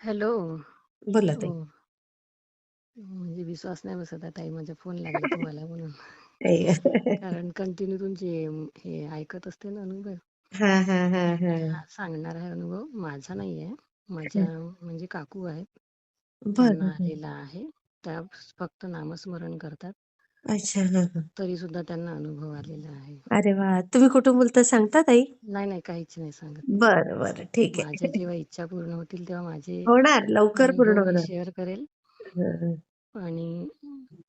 Hello. बोला ताई. हो. म्हणजे विश्वास नाही बसत आहे ताई माझा फोन लागला तुम्हाला म्हणून. कारण कंटिन्यू तुमचे हे ऐकत असते ना अनुभव. हां, हां, हां, हां. हा सांगणार आहे अनुभव माझा नाही आहे. माझ्या म्हणजे काकू आहेत. बरं, त्यांना बरं. आलेला आहे. त्या फक्त नामस्मरण करतात. अच्छा. हां, हां. तरी सुद्धा त्यांना अनुभव आलेला आहे. अरे वाह! तुम्ही कुठून बोलता सांगता ताई? नाही, नाही काहीच नाही सांगत. बरं, बरं. ठीक आहे. माझ्या जेव्हा इच्छा पूर्ण होतील तेव्हा माझे होणार. लवकर पूर्ण अनुभव मी होणार. शेअर करेल. हं, हं. आणि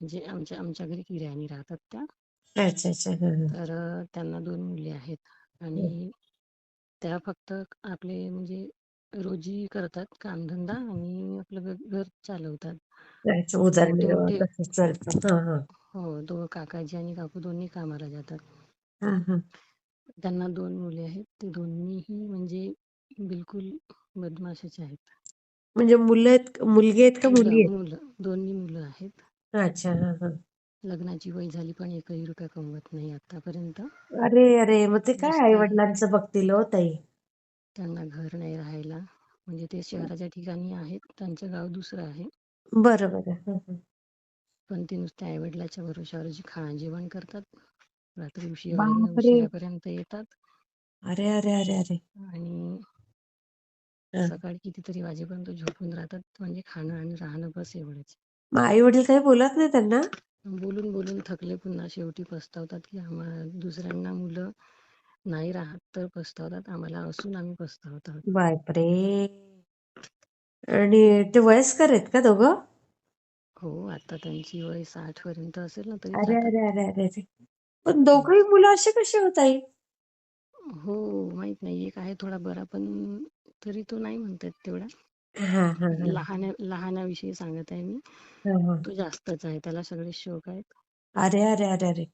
जे आमच्या आमच्या घरी किरायानी राहतात त्या. अच्छा, अच्छा. हं, हं. तर अ, त्यांना 2 मुली आहेत हं. आणि त्या फक्त आपले म्हणजे रोजी करतात कामधंदा आणि आपलं घर चालवतात. तसंच चालतं. हां, हां. हो, दो काकाजी आणि काकू दोन्ही कामाला जातात. हां, हां. त्यांना 2 मुली आहेत. ते दोन्हीही म्हणजे बिलकुल बदमाशच आहेत. म्हणजे मुलं आहेत मुलगी आहेत का मुलं, मुली. दोन्ही मुलं आहेत. अच्छा. हां, हां. लग्नाची वय झाली पण एकही रुपया कमवत नाही आतापर्यंत. अरे, अरे! मग ते काय नुसता आई-वडिलांचं बघतील हो ताई. त्यांना घर नाही राहायला. म्हणजे ते शहराच्या ठिकाणी आहेत. त्यांचं गाव दुसरं आहे. बरं, बरं. हं, हं. पण ते नुसत्या आई-वडिलांच्या भरोश्यावर जी खा जेवण करतात. रात्री बापरे! उशिरापर्यंत येतात. अरे, अरे, अरे, अरे! आणि हं. सकाळी कितीतरी वाजेपर्यंत झोपून राहतात. म्हणजे खाणं आणि राहणं बस एवढंच. मग आई-वडील काही बोलत नाही त्यांना? बोलून, बोलून थकले पुन्हा शेवटी पस्तावतात, की आम्हा दुसऱ्यांना मुलं नाही राहत तर पस्तावतात. आम्हाला असून आम्ही पस्तावत आहोत. बापरे! आणि ते वयस्कर आहेत का दोघं? हो, आता त्यांची वय 60 पर्यंत असेल ना तरी अरे, जातात. अरे, अरे, अरे, अरे! पण दोघंही मुलं असे कसे हो ताई? हो, माहीत नाही. एक आहे थोडा बरा पण तरी तो नाही म्हणतात तेवढा. हां, हां, हां. लहान लहानाविषयी सांगत आहे मी. हां, हां. तो जास्तच आहे. त्याला सगळे शौक आहेत. अरे, अरे, अरे, अरे!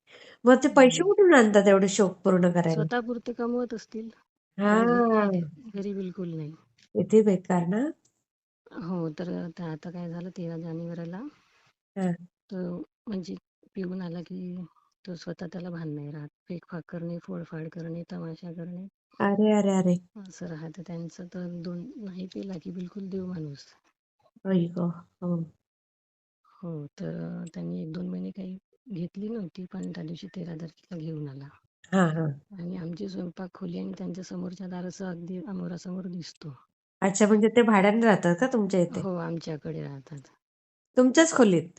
मग ते पैसे हं. कुठून आणतात एवढे शौक पूर्ण करायला? स्वतःपुरते कमवत असतील. हां. घरी बिलकुल नाही. किती बेकार ना? हो, तर आता काय झालं 13 जानेवारीला हां. तो म्हणजे पिऊन आला की तो स्वतः त्याला भान नाही राहत. फेकफाक करणे, फोडफाड करणे, तमाशा करणे. अरे, अरे, अरे! असं राहतं त्यांचं. तर दोन नाही पिला की बिलकुल देव माणूस. आई गं! हो. हो, तर त्यांनी 1-2 महिने काही घेतली नव्हती. पण त्या दिवशी 13 तारखेला घेऊन आला. हां, हां. आणि आमची स्वयंपाक खोली आणि त्यांच्या समोरच्या दाराचं अगदी अमोरासमोर दिसतो. अच्छा, म्हणजे ते भाड्याने राहतात का तुमच्या इथे? हो, आमच्याकडे राहतात. तुमच्याच खोलीत?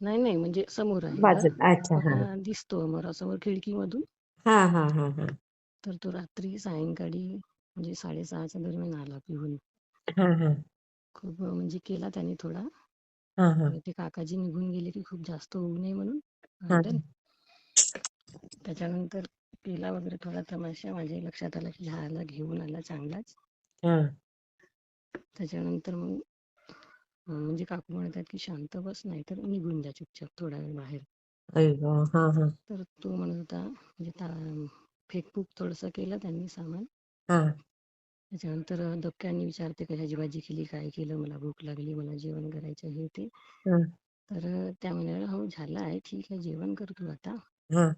नाही, नाही. म्हणजे समोर आहे. बाजूला. अच्छा. हां. दिसतो अमोरासमोर खिडकीमधून. हां, हां, हां, हां. तर तो रात्री सायंकाळी म्हणजे 6:30च्या दरम्यान आला पिऊन. हां, हां. खूप म्हणजे केला त्याने थोडा. हां, हां. ते काकाजी निघून गेले की खूप जास्त होऊ नये म्हणून हां, भांडण. हां. त्याच्यानंतर केला वगैरे थोडा तमाशा. माझ्याही लक्षात आलं की हा घेऊन आला चांगलाच. हां. त्याच्यानंतर मग अ, म्हणजे काकू म्हणत आहेत की शांत बस नाहीतर निघून जा चुपचाप थोडा वेळ बाहेर. आई गं! हां, हां. तर तो म्हणत होता म्हणजे ता फेकफूक थोडंसं केलं त्यांनी सामान. हां. त्याच्यानंतर धक्क्यांनी विचारते कशाची भाजी केली, काय केलं, मला भूक लागली, मला जेवण करायचं हे ते. हां. तर त्या म्हणाल्या, "हो झालं आहे, ठीक आहे जेवण कर तू आता. हां.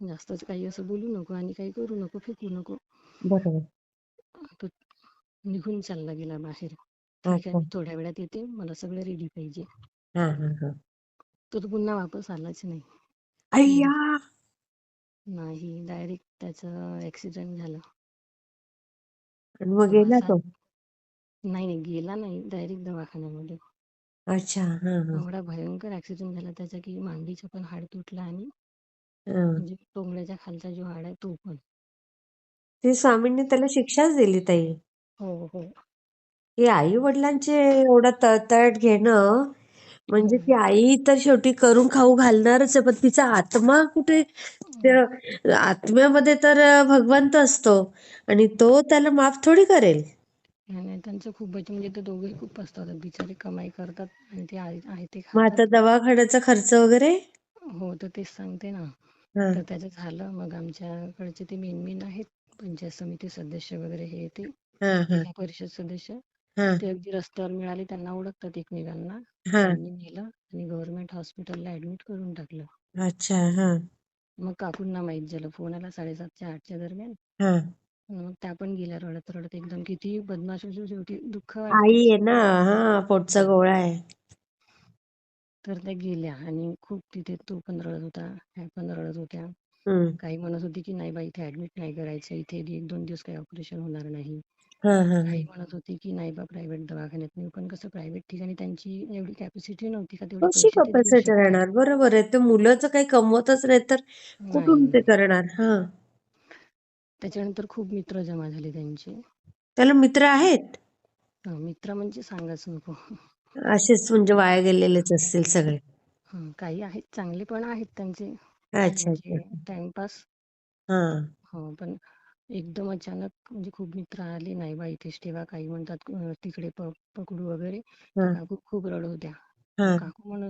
जास्तच काही असं बोलू नको आणि काही करू नको, फेकू नको." बरोबर. तो निघून चालला गेला बाहेर. ठीक आहे, अच्छा. मी थोड्या वेळात येते, मला सगळं रेडी पाहिजे. हां, हां, हां. तो तर पुन्हा वापस आलाच नाही. अय्या! नाही, डायरेक्ट त्याचं ॲक्सिडेंट झालं. आणि मग गेला तो? नाही, नाही गेला नाही, डायरेक्ट दवाखान्यामध्ये. अच्छा. हां, हां. एवढा भयंकर ॲक्सिडेंट झाला त्याचा की मांडीचं पण हाड तुटलं आणि हां. म्हणजे टोंगळ्याच्या खालचा जो हाड आहे तो पण. ती स्वामींनी त्याला शिक्षाच दिली ताई. हो, हो. की आई-वडिलांचे एवढं तळतळ घेणं म्हणजे हं. ती आई तर शेवटी करून खाऊ घालणारच आहे, पण तिचा आत्मा कुठे आत्म्यामध्ये तर भगवंत असतो आणि तो त्याला माफ थोडी करेल. नाही, नाही त्यांचं खूपच म्हणजे ते दोघेही खूप पस्तावतात. बिचारे कमाई करतात आणि ते आहे आहे ते मग आता खातात. दवाखान्याचा खर्च वगैरे? हो, तर तेच सांगते ना. हां. तर त्याचं झालं. मग आमच्याकडचे ते मेन-मेन आहेत पंचायत समिती सदस्य वगैरे हे ते. हां, हां. जिल्हा परिषद सदस्य. हां. ते अगदी रस्त्यावर मिळाले त्यांना ओळखतात एकमेकांना. हां. त्यांनी नेलं आणि गव्हर्नमेंट हॉस्पिटलला ॲडमिट करून टाकलं. अच्छा. हां. मग काकूंना माहीत झालं. फोन आला 7:30च्या 8च्या दरम्यान. हां. मग त्या पण गेल्या रडत रडत एकदम किती बदमाश असो शेवटी दुःख आई वाटतंच आहे ना हा पोटचा गोळा आहे तर त्या गेल्या आणि खूप तिथे तो पण रडत होता ह्या पण रडत होत्या काही म्हणत होती की नाही बाई इथे ऍडमिट नाही करायचं. इथे एक दोन दिवस काही ऑपरेशन होणार नाही. हा हा काही म्हणत होती की नाही बा प्रायव्हेट दवाखान्यात नेऊ पण कसं प्रायव्हेट ठिकाणी त्यांची एवढी कॅपॅसिटी नव्हती का तेवढे कशी कपॅसिटी राहणार? बरोबर आहे. ते मुलं काही कमवतच नाही तर कुठून नाही. ते करणार? हा. त्याच्यानंतर खूप मित्र जमा झाले त्यांचे. त्याला मित्र आहेत? मित्र म्हणजे सांगाच नको. असेच म्हणजे वाया गेलेलेच असतील सगळे. काही आहेत चांगले पण आहेत त्यांचे. अच्छा अच्छा. म्हणजे टाइमपास हा. हो पण एकदम अचानक म्हणजे खूप मित्र आले नाही बा इथेच ठेवा. काही म्हणतात अं, तिकडे प- पकडू वगैरे. हा. काकू खूप रडत होत्या. हा. काकू म्हण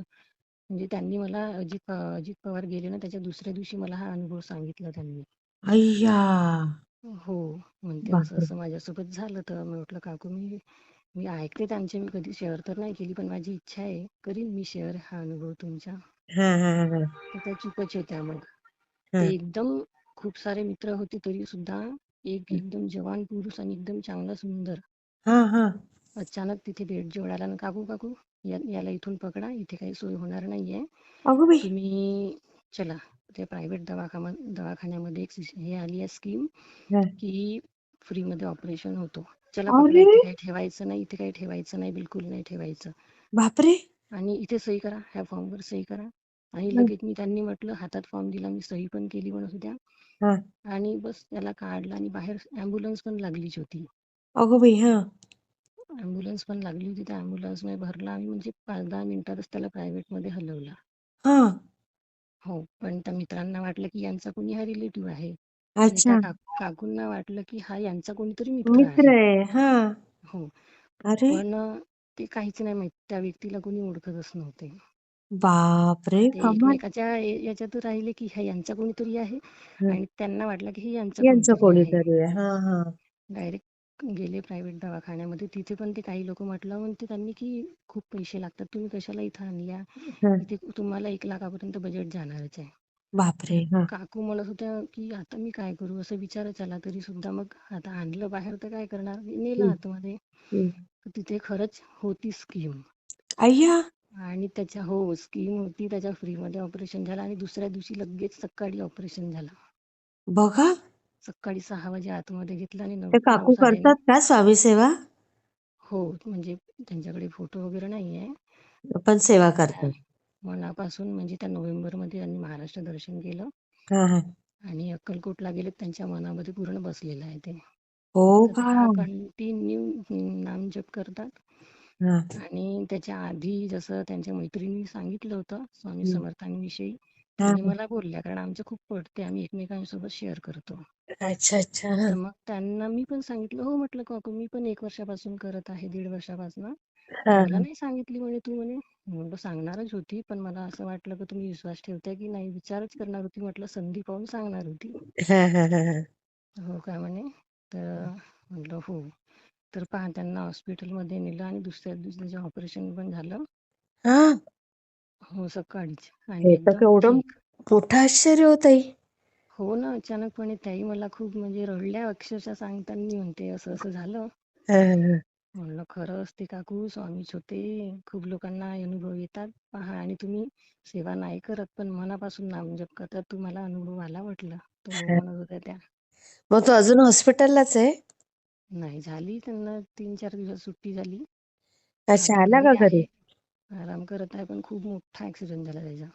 म्हणजे त्यांनी मला अजित प- अजित पवार गेले ना त्याच्या दुसऱ्या दिवशी मला हा अनुभव सांगितला त्यांनी. अय्या! हो म्हणते असं बापरे! असं माझ्यासोबत झालं तर मी म्हटलं काकू मी मी ऐकते त्यांचे मी कधी शेअर तर नाही केली पण माझी इच्छा आहे करीन मी शेअर हा अनुभव तुमच्या हा तर त्या चुकच आहे त्यामध्ये ते एकदम खूप सारे मित्र होते तरी सुद्धा एक एकदम जवान पुरुष आणि एकदम चांगला सुंदर. हा हा. अचानक तिथे भेट जोडायला ना काकू काकू या- याला इथून पकडा इथे काही सोय होणार नाहीये. तुम्ही चला त्या प्रायव्हेट दवाखाना दवाखान्यामध्ये एक हे आली आहे स्कीम. की फ्रीमध्ये ऑपरेशन होतो. चला काही ठेवायचं नाही इथे काही ठेवायचं नाही बिलकुल नाही ठेवायचं. बापरे! आणि इथे सही करा ह्या फॉर्मवर सही करा. आणि. लगेच मी त्यांनी म्हटलं हातात फॉर्म दिला मी सही पण केली म्हणत होत्या आणि बस त्याला काढलं आणि बाहेर ॲम्ब्युलन्स पण लागलीच होती. अगं बाई हा. ॲम्ब्युलन्स पण लागली होती त्या ॲम्ब्युलन्समध्ये भरला आम्ही म्हणजे पाच दहा मिनिटातच त्याला प्रायव्हेटमध्ये हलवला. हा. पण त्या मित्रांना वाटलं की यांचा कोणी हा रिलेटिव्ह आहे. काकूंना वाटलं की हा यांचा कोणीतरी मित्र मित्र आहे हा. अरे! पण ते काहीच नाही माहीत त्या व्यक्तीला कोणी ओळखतच नव्हते. बापरे ते कमाल एकमेकाच्या या- याच्यात राहिले की हा यांचा कोणीतरी आहे हा. आणि त्यांना वाटलं की हे यांचं यांचं कोणीतरी आहे. कोणीतरी आहे. हा हा. डायरेक्ट गेले प्रायव्हेट दवाखान्यामध्ये. तिथे पण ते काही लोक म्हटलं म्हणते त्यांनी की खूप पैसे लागतात. तुम्ही कशाला इथं आणल्या? हा. इथे तुम्हाला एक लाखापर्यंत बजेट जाणारच आहे. बापरे हा. काकू म्हणत होत्या की आता मी काय करू? असं विचारच आला तरी सुद्धा. मग आता आणलं बाहेर तर काय करणार? नेलं. आतमध्ये. तर तिथे खरंच होती स्कीम. अय्या! आणि त्याच्या हो स्कीम होती त्याच्या फ्रीमध्ये ऑपरेशन झालं आणि दुसऱ्या दिवशी लगेच सकाळी ऑपरेशन झालं. बघा. सकाळी सहा वाजे आतमध्ये घेतलं आणि नऊ ते नऊ काकू साडे करतात का स्वामी सेवा? हो म्हणजे त्यांच्याकडे फोटो वगैरे नाही आहे पण सेवा करतात मनापासून म्हणजे त्या नोव्हेंबरमध्ये त्यांनी महाराष्ट्र दर्शन केलं. हा हा. आणि अक्कलकोटला गेले त्यांच्या मनामध्ये पूर्ण बसलेलं आहे ते. हो तर का? त्या कंटिन्यू नाम जप करतात. हा आणि त्याच्या आधी जसं त्यांच्या मैत्रिणी सांगितलं होतं स्वामी हम्म. समर्थांविषयी हा मला बोलल्या कारण आमचं खूप पडते आम्ही एकमेकांसोबत शेअर करतो अच्छा अच्छा हा. तर मग त्यांना मी पण सांगितलं हो म्हटलं काकू मी पण एक वर्षापासून करत आहे दीड वर्षापासून हा, मला हा. नाही सांगितली म्हणे तू म्हणे म्हणलं सांगणारच होती पण मला असं वाटलं की तुम्ही विश्वास ठेवताय की नाही विचारच करणार होती म्हटलं संधी पाहून सांगणार होती हा, हा, हा, हा. हो काय म्हणे तर म्हटलं हो तर पहा त्यांना हॉस्पिटलमध्ये नेलं आणि दुसऱ्या दिवशी त्याचं ऑपरेशन पण झालं. हा. हो सकाळीच. आणि हे तर एकदम केवढं ठीक. मोठं आश्चर्य होत आहे हो ना अचानकपणे त्याही मला खूप म्हणजे रडल्या अक्षरशः सांगताना म्हणते असं असं झालं. म्हणलं खरं असते काकू स्वामीच होते. खूप लोकांना अनुभव येतात. पहा आणि तुम्ही सेवा नाही करत पण मनापासून नामजप करतात. तुम्हाला अनुभव आला म्हटलं तो हो. म्हणत होत्या त्या. मग तू अजून हॉस्पिटललाच आहे? नाही झाली त्यांना तीन चार दिवस सुट्टी झाली. अच्छा आला का घरी? आराम करत आहे पण खूप मोठा ऍक्सिडेंट झाला त्याचा.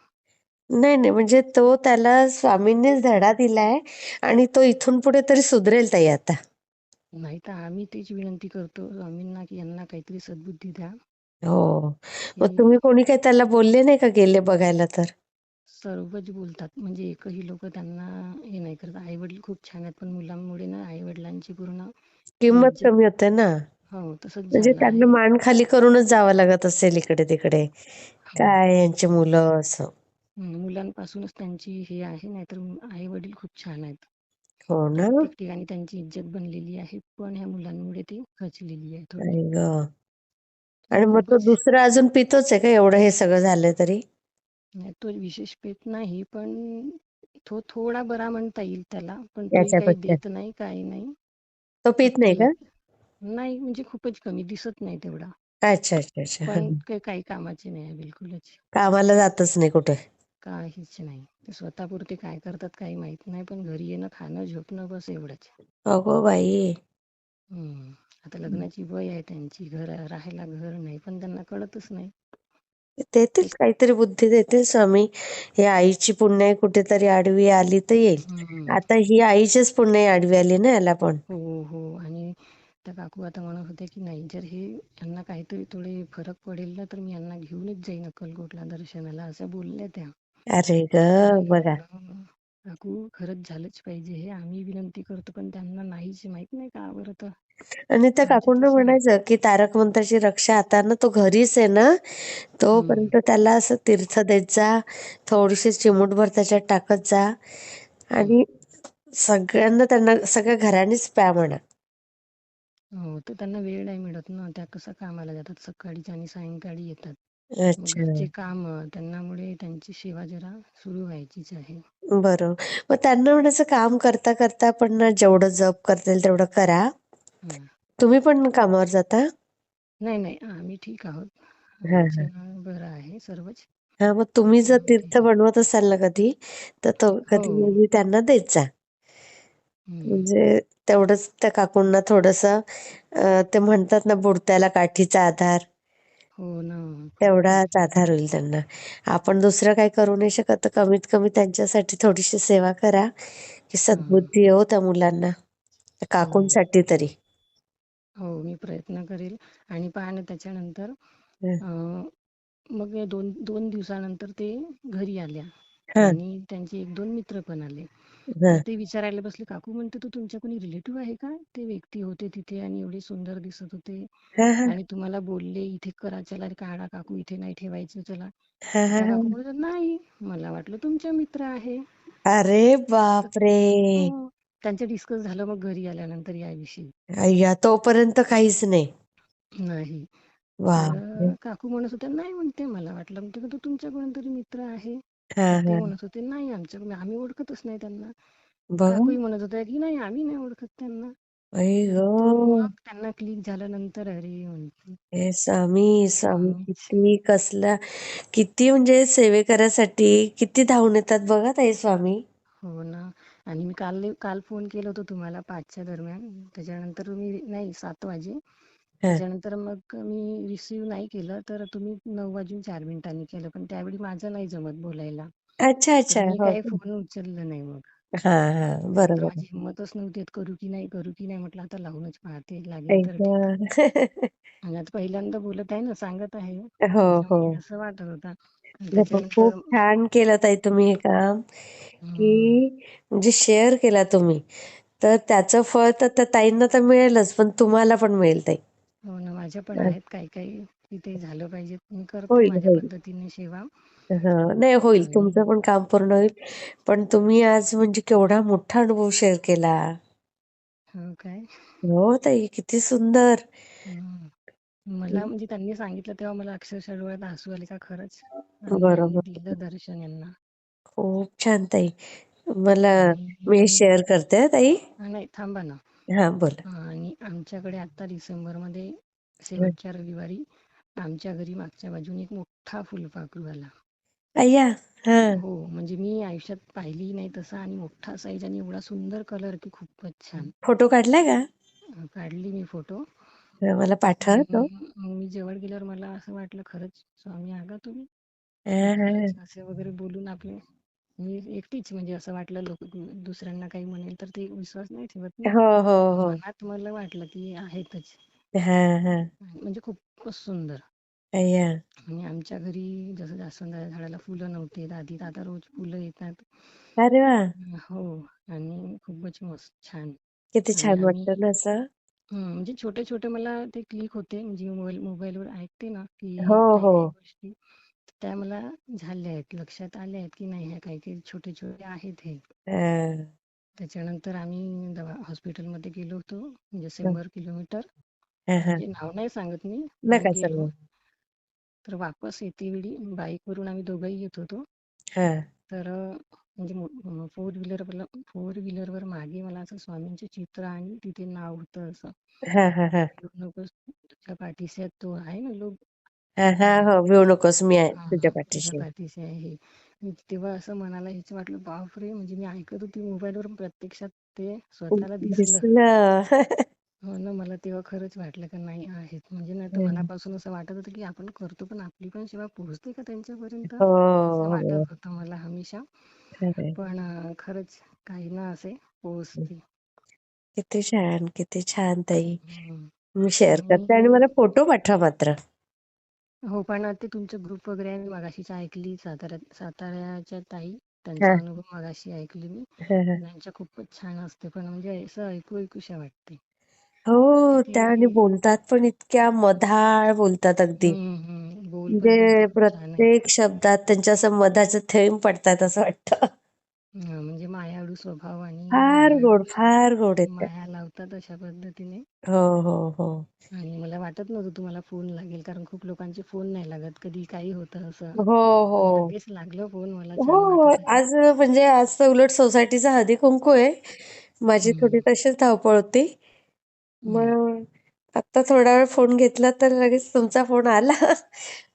नाही नाही म्हणजे तो त्याला स्वामींनीच धडा दिलाय आणि तो इथून पुढे तरी सुधरेल ताई आता. नाही तर आम्ही तीच विनंती करतो स्वामींना की यांना काहीतरी सद्बुद्धी द्या. हो. मग तुम्ही कोणी काही त्याला बोलले नाही का गेले बघायला तर? सर्वच बोलतात म्हणजे एकही लोक त्यांना हे नाही करत. आई वडील खूप छान आहेत पण मुलांमुळे ना आई वडिलांची पूर्ण किंमत इज्जत कमी होते ना. हो तसंच म्हणजे झालं त्यांना आहे मान खाली करूनच जावं लागत असेल इकडे तिकडे. हो. काय यांची मुलं असं. मुलांपासूनच त्यांची हे आहे नाहीतर आई वडील खूप छान आहेत. हो ना. प्रत्येक ठिकाणी त्यांची इज्जत बनलेली आहे पण ह्या मुलांमुळे ती खचलेली आहे थोडी. आई ग. आणि मग तो खूपच दुसरा अजून पितोच आहे का? एवढं हे सगळं झालं तरी? नाही तो विशेष पेत नाही पण तो थोडा बरा म्हणता येईल त्याला. पण तोही काही याच्यापेक्षा देत नाही काही नाही. तो पित नाही का? नाही म्हणजे खूपच कमी दिसत नाही तेवढा. अच्छा अच्छा अच्छा. पण हं. काही काही कामाचे नाही आहे बिलकुलच. कामाला जातच नाही कुठे? काहीच नाही. ते स्वतःपुरते काय करतात काही माहीत नाही पण घरी येणं खाणं झोपणं बस एवढंच. अगो बाई. हम्म. आता लग्नाची वय आहे त्यांची घर राहायला घर नाही पण त्यांना कळतच नाही. देतील काहीतरी बुद्धी देतील स्वामी. हे आईची पुण्य कुठेतरी आडवी आली तर येईल. हम्म. आता ही आईचीच पुण्य आडवी आली ना याला पण. हो हो. आणि त्या काकू आता म्हणत होत्या की नाही जर हे यांना काहीतरी थोडे फरक पडेल ना तर मी यांना घेऊनच जाईन अक्कलकोटला दर्शनाला असं बोलल्या त्या. अरे ग बघा. काकू खरंच झालंच पाहिजे हे. आम्ही विनंती करतो पण त्यांना नाहीच माहीत नाही का? बरं तर आणि त्या काकूंना म्हणायचं की तारक मंत्राची रक्षा आता ना तो घरीच आहे ना तोपर्यंत त्याला असं तीर्थ देत जा थोडीशी चिमूटभर त्याच्यात टाकत जा आणि सगळ्यांना त्यांना सगळ्या घरानेच प्या म्हणा. हो तर त्यांना वेळ नाही मिळत ना त्या कसं कामाला जातात? सकाळीच आणि सायंकाळी येतात. अच्छा. घरचे काम त्यांनामुळे त्यांची सेवा जरा सुरू व्हायचीच आहे. बरोबर मग त्यांना म्हणायचं काम करता करता पण ना जेवढं जप करता येईल तेवढं करा. हं. तुम्ही पण कामावर जाता? नाही नाही. आम्ही ठीक आहोत. हा हा. आमचं बरं आहे सर्वच. हा मग तुम्ही जर हं, तीर्थ बनवत असाल ना कधी तर तो हो. कधी त्यांना देत जा. हं. म्हणजे तेवढंच त्या काकूंना थोडस ते म्हणतात ना बुडत्याला काठीचा आधार. हो ना. तेवढाच आधार होईल त्यांना. आपण दुसरं काही करू नाही शकत. तर कमीत कमी त्यांच्यासाठी थोडीशी सेवा करा. की सद्बुद्धी येऊ त्या मुलांना. त्या काकूंसाठी तरी. हो मी प्रयत्न करेल. आणि पहा ना त्याच्यानंतर हं. अं, मग हे दोन दोन दिवसानंतर ते घरी आल्या. हा. आणि त्यांचे एक दोन मित्र पण आले. हा ते विचारायला बसले काकू म्हणते तू तुमच्या कोणी रिलेटिव्ह आहे का? ते व्यक्ती होते तिथे आणि एवढे सुंदर दिसत होते. आणि तुम्हाला बोलले इथे करा चला काढा काकू इथे नाही ठेवायचं चला. काकू नाही मला वाटलं तुमच्या मित्र आहे. अरे बापरे! हो. त्यांचं डिस्कस झालं मग घरी आल्यानंतर याविषयी. अय्या तोपर्यंत काहीच नाही. नाही. तर काकू म्हणत होत्या नाही म्हणते मला वाटलं म्हणते तुमच्या कोणतरी मित्र आहे. हा ते हा म्हणत होते नाही आमच्या आम्ही ओळखतच नाही त्यांना. बघ. काकूही म्हणत होत्या की नाही आम्ही नाही ओळखत त्यांना. आई ग. मग त्यांना क्लिक झाल्यानंतर अरे म्हणते. हे स्वामी स्वामी किती कसला किती म्हणजे सेवे करायसाठी किती धावून येतात बघा ताई स्वामी. हो ना. आणि मी काल काल फोन केला होता तुम्हाला पाचच्या दरम्यान. त्याच्यानंतर तुम्ही नाही सात वाजे. त्याच्यानंतर मग मी रिसीव्ह नाही केलं तर तुम्ही नऊ वाजून चार मिनिटांनी केलं पण त्यावेळी माझं नाही जमत बोलायला. अच्छा अच्छा. मी हो? फोन उचललं नाही मग. हा हा. बरोबर. माझी हिंमतच नव्हती येत, करू की नाही करू की नाही म्हटलं आता लावूनच पाहते लागेल तर. ठीक ग. आणि आता पहिल्यांदा बोलत आहे ना सांगत आहे. हो हो. त्याच्यामुळे असं वाटत होता. आणि त्याच्यानंतर खूप छान केलं ताई तुम्ही हे काम हम्म, की म्हणजे शेअर केला तुम्ही. तर त्याचं फळ तर त्या ताईंना तर मिळेलच पण तुम्हाला पण मिळेल ताई. हो ना माझ्या पण आहेत काही काही की ते झालं पाहिजे. मी करते होईल माझ्या होईल. पद्धतीने सेवा. हा नाही होईल. आणि तुमचं पण काम पूर्ण होईल. पण तुम्ही आज म्हणजे केवढा मोठा अनुभव शेअर केला. हो काय? हो ताई किती सुंदर. हम्म. मला म्हणजे त्यांनी सांगितलं तेव्हा मला अक्षरशः डोळ्यात हसू आले का खरंच? आणि यांनी बरोबर. दिलं दर्शन यांना. खूप छान ताई. मला मी शेअर करते हं, ताई. हा, नाही थांबा ना. हा बोला. हा, आणि आमच्याकडे आता डिसेंबरमध्ये शेवटच्या रविवारी आमच्या घरी मागच्या बाजूने एक मोठा फुलपाखरू आला. अय्या! हा. हो म्हणजे मी आयुष्यात पाहिली नाही तसा आणि मोठा साईज आणि एवढा सुंदर कलर की खूपच छान. फोटो काढलाय का? अं, काढली मी फोटो. हा, मला पाठवा तो. आणि मग मी जवळ गेल्यावर मला असं वाटलं खरंच स्वामी आगा तुम्ही. हा, हा. खरंच असे वगैरे बोलून आपले मी एकटीच म्हणजे असं वाटलं लोक दुसऱ्यांना काही म्हणेल तर ते विश्वास नाही ठेवत ना. हो हो हो. मनात मला वाटलं की आहेतच. हा हा. म्हणजे खूपच सुंदर. अय्या. आणि आमच्या घरी जसं जास्वंदाच्या झाडाला फुलं नव्हते आधी आता रोज फुलं येतात. अरे वा! हो आणि खूपच मस्त छान. किती आणि छान आम्ही वाटतं ना असं. हं, म्हणजे छोटे छोटे मला ते क्लिक होते. म्हणजे मोबाईल मोबाईलवर ऐकते ना हो की काही हो. काही गोष्टी. त्या मला झाल्या आहेत. लक्षात आल्या आहेत की नाही ह्या काही काही छोटे छोटे आहेत हे. त्याच्यानंतर आम्ही दवा हॉस्पिटलमध्ये गेलो होतो म्हणजे शंभर किलोमीटर. म्हणजे नाव नाही सांगत मी गेलो सांगू. तर वापस येते वेळी बाईकवरून आम्ही दोघंही येत होतो. तर म्हणजे फोर व्हीलर फोर व्हीलर वर मागे मला असं स्वामींचं चित्र आणि तिथे नाव होतं असं. तुझ्या पाठीशी तो आहे ना लोक हा हा हो नकोस मी आहे हा तुझ्या तुझ्या पाठीशी. पाठीशी आहे. मी तेव्हा असं मनाला हेच वाटलं बापरे म्हणजे मी ऐकत होती मोबाईलवर प्रत्यक्षात ते स्वतःला दिसलं. दिसलं. हो ना मला तेव्हा खरंच वाटलं का नाही आहेत. म्हणजे नाही तर मनापासून असं वाटत होतं की आपण करतो पण आपली पण सेवा पोहोचते का त्यांच्यापर्यंत? हो असं हो. वाटत होतं मला हमेशा. खरंय. पण अं, खरंच काही ना असे पोहोचते. किती छान किती छान ताई. मी शेअर करते आणि मला फोटो पाठवा मात्र. हो पण ते तुमचं ग्रुप वगैरे आहे मी मगाशीच ऐकली साताऱ्यात साताऱ्याच्या ताई. हा, त्यांचा अनुभव मगाशी ऐकली मी. त्यांच्या खूपच छान असते पण म्हणजे असं ऐकू ऐकूशा वाटते. हो त्या आणि बोलतात पण इतक्या मधाळ बोलतात अगदी. हम्म हम्म बोल पण त्यांचे म्हणजे खूप छान आहे. प्रत्येक शब्दात त्यांच्या असं मधाचे थेंब पडतात असं वाटतं. म्हणजे मायाळू स्वभाव आणि फार गोड फार गोड आहेत त्या. माया लावतात अशा पद्धतीने. हो हो हो. आणि मला वाटत नव्हतं तुम्हाला फोन लागेल कारण खूप लोकांचे फोन नाही लागत. कधी काही होतं असं. हो हो. लगेच लागलं फोन मला हो छान वाटत आहे आज म्हणजे आज तर उलट सोसायटीचा हळदी कुंकू आहे. माझी थोडी तशीच धावपळ होती. मग आता थोडा वेळ फोन घेतला तर लगेच तुमचा फोन आला.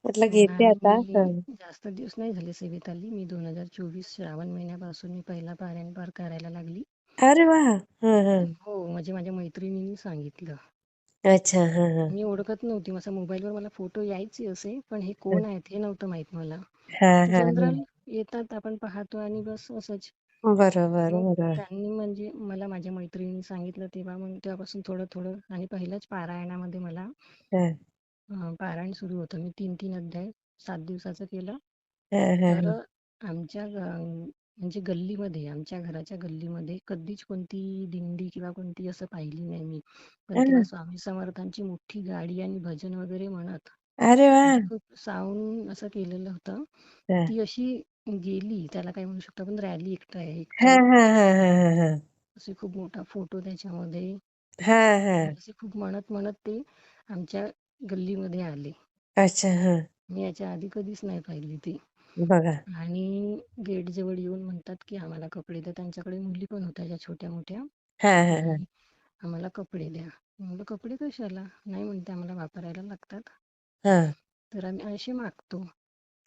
म्हटलं घेते आता. हं. जास्त दिवस नाही झाले सेवेत आली मी दोन हजार चोवीस श्रावण महिन्यापासून मी पहिला पारायण पार करायला लागली. अरे वा! हं हं. हो म्हणजे माझ्या मैत्रिणींनी सांगितलं. अच्छा हं हं. मी ओळखत नव्हती. माझ्या मोबाईलवर मला फोटो यायचे असे पण हे कोण आहेत हे नव्हतं माहीत मला. हां हां हां. येतात आपण पाहतो आणि बस असंच. बरोबर मग बरोबर. त्यांनी म्हणजे मला माझ्या मैत्रिणीने सांगितलं तेव्हा मग तेव्हापासून थोडं थोडं आणि पहिल्याच पारायणामध्ये मला हं. अं, पारायण सुरू होतं. मी तीन तीन अध्याय सात दिवसाचं केलं. हं हं तर हं. आमच्या ग- म्हणजे गल्लीमध्ये आमच्या घराच्या गल्लीमध्ये कधीच कोणती दिंडी किंवा कोणती असं पाहिली नाही मी. पण तेव्हा हं. स्वामी समर्थांची मोठी गाडी आणि भजन वगैरे म्हणत अरे खूप साऊंड असं केलेलं होतं. हं. ती अशी गेली त्याला काय म्हणू शकतो आपण रॅली एक टाईप एक हं टाईप हं हं हं हं. असे खूप मोठा फोटो त्याच्यामध्ये. हं हं. असे खूप म्हणत म्हणत ते आमच्या गल्लीमध्ये आले. अच्छा हं. मी याच्या आधी कधीच नाही पाहिली ती. बघा. आणि गेट जवळ येऊन म्हणतात की आम्हाला कपडे द्या. त्यांच्याकडे मुली पण होत्या ज्या छोट्या मोठ्या. हं हं हं. आणि आम्हाला कपडे द्या. म्हणलं कपडे कशाला? नाही म्हणते आम्हाला वापरायला लागतात. हं. तर आम्ही असे मागतो.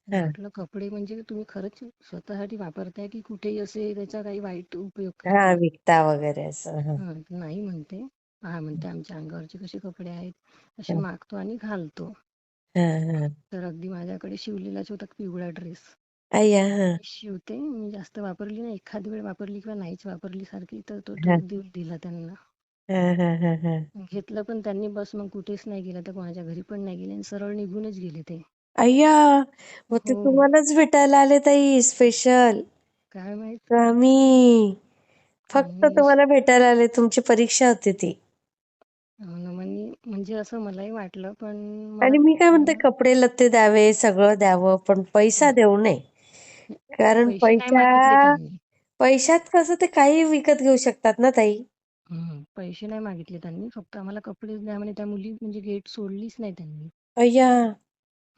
म्हटलं कपडे म्हणजे तुम्ही खरंच स्वतःसाठी वापरताय की कुठेही असे त्याचा काही वाईट उपयोग हा विकता वगैरे असं हं. हा नाही म्हणते. हा म्हणते आमच्या अंगावरचे कसे कपडे आहेत असे हं. मागतो आणि घालतो. हं हं. तर अगदी माझ्याकडे शिवलेलाच होता पिवळा ड्रेस. अय्या हं. शिवते. मी जास्त वापरली नाही. एखाद वेळ वापरली किंवा नाहीच वापरली सारखी तर तो हं. ड्रेस देऊन दिला त्यांना. हं हं हं हं. घेतलं पण त्यांनी बस मग कुठेच नाही गेलं. तर कोणाच्या घरी पण नाही गेले आणि सरळ निघूनच गेले ते. अय्या मग ते हो. तुम्हालाच भेटायला आले ताई स्पेशल काय माहीत? स्वामी फक्त आणि तुम्हाला भेटायला आले तुमची परीक्षा होती ती. हो ना म्हणे म्हणजे असं मलाही वाटलं पण मला आणि मी काय म्हणते मला कपडे लत्ते द्यावे सगळं द्यावं पण पैसा देऊ नये. कारण पैसे नाही पैसा मागितले त्यांनी पैशात कसं ते काही विकत घेऊ शकतात ना ताई? पैसे नाही मागितले त्यांनी फक्त आम्हाला कपडेच द्या म्हणे त्या मुली म्हणजे गेट सोडलीच नाही त्यांनी. अय्या.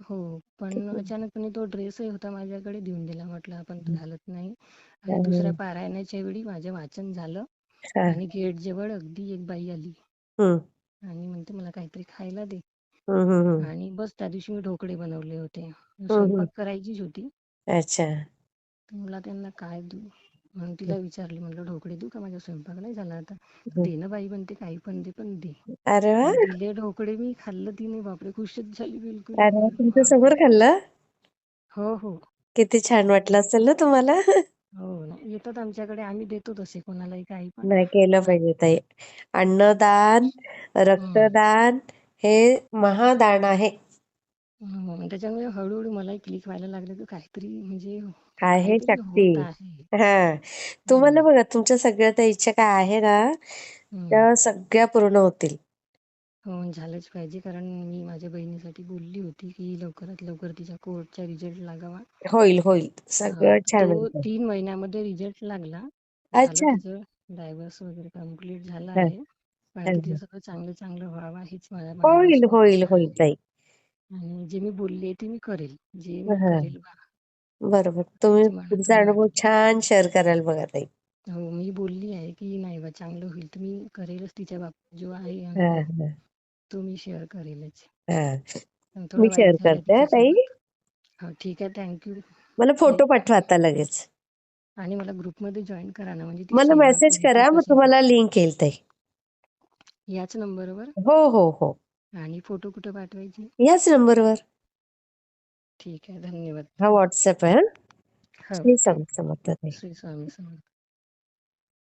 हो पण किती अचानकपणे तो ड्रेसही होता माझ्याकडे देऊन दिला. म्हटलं आपण तर घालत नाही. आणि दुसऱ्या हं, पारायणाच्या वेळी माझं वाचन झालं हं, आणि गेट जवळ अगदी एक बाई आली. हं, आणि म्हणते मला काहीतरी खायला दे. हं, हं, आणि बस त्या दिवशी मी ढोकळे बनवले होते. हं, हं. स्वयंपाक करायचीच होती. अच्छा. तर मला त्यांना काय देऊ म्हणून तिला विचारले म्हटलं ढोकळे देऊ का? माझा स्वयंपाक नाही झाला आता. दे ना बाई म्हणते काही पण दे पण दे. अरे वा. दिले ढोकळे मी खाल्लं तिने बापरे खुशच झाली बिलकुल. अरे वा म्हणलं तुमच्यासमोर खाल्लं? हो हो. किती छान वाटलं असेल ना तुम्हाला. हो ना येतात आमच्याकडे आम्ही देतो तसे कोणालाही काही पण. नाही केलं पाहिजे ताई. अन्नदान. रक्तदान हे महादान आहे. हो त्याच्यामुळे हळूहळू मलाही क्लिक व्हायला लागलं की काहीतरी म्हणजे आहे काहीतरी शक्ती. होत आहे. हा. तुम्हाला. बघा तुमच्या सगळ्या त्या इच्छा काय आहे ना. त्या सगळ्या पूर्ण होतील. हो झालंच पाहिजे. कारण मी माझ्या बहिणीसाठी बोलली होती की लवकरात लवकर तिच्या कोर्टचा रिझल्ट लागावा. होईल होईल. हा सगळं छान तो महिन्यामध्ये रिझल्ट लागला. झालं अच्छा. तिचं डायव्हर्स वगैरे कंप्लीट झालं हा, आहे. पण हा, आता तिचं हा. सगळं चांगलं चांगलं व्हावं हीच माझा होईल होईल होईल आहे ताई. आणि जे मी बोलले ते मी करेल जे हा, मी हा. करेल बरोबर. तुम्ही असं मला पुढचा तरी अनुभव छान शेअर कराल बघा ताई. हो मी बोलली आहे की नाही बा चांगलं होईल. तर मी करेलच तिच्या बाबतीत. जो आहे हा, अनुभव हा, तो मी शेअर करेलच. हा. पण मी थोडं शेअर वाईट झालं करते हा ताई. तिच्यासोबत. हो ठीक आहे. थँक्यू मला फोटो पाठवा आता लगेच. आणि मला ग्रुपमध्ये जॉईन करा ना म्हणजे ती मला सेवा मेसेज करा मग तुम्हाला लिंक येईल ताई. याच नंबरवर? हो हो हो. आणि फोटो कुठे पाठवायची? याच नंबरवर. ठीक आहे धन्यवाद. हा व्हॉट्सअप आहे हा? हो. श्री स्वामी समर्थ श्री स्वामी समर्थ.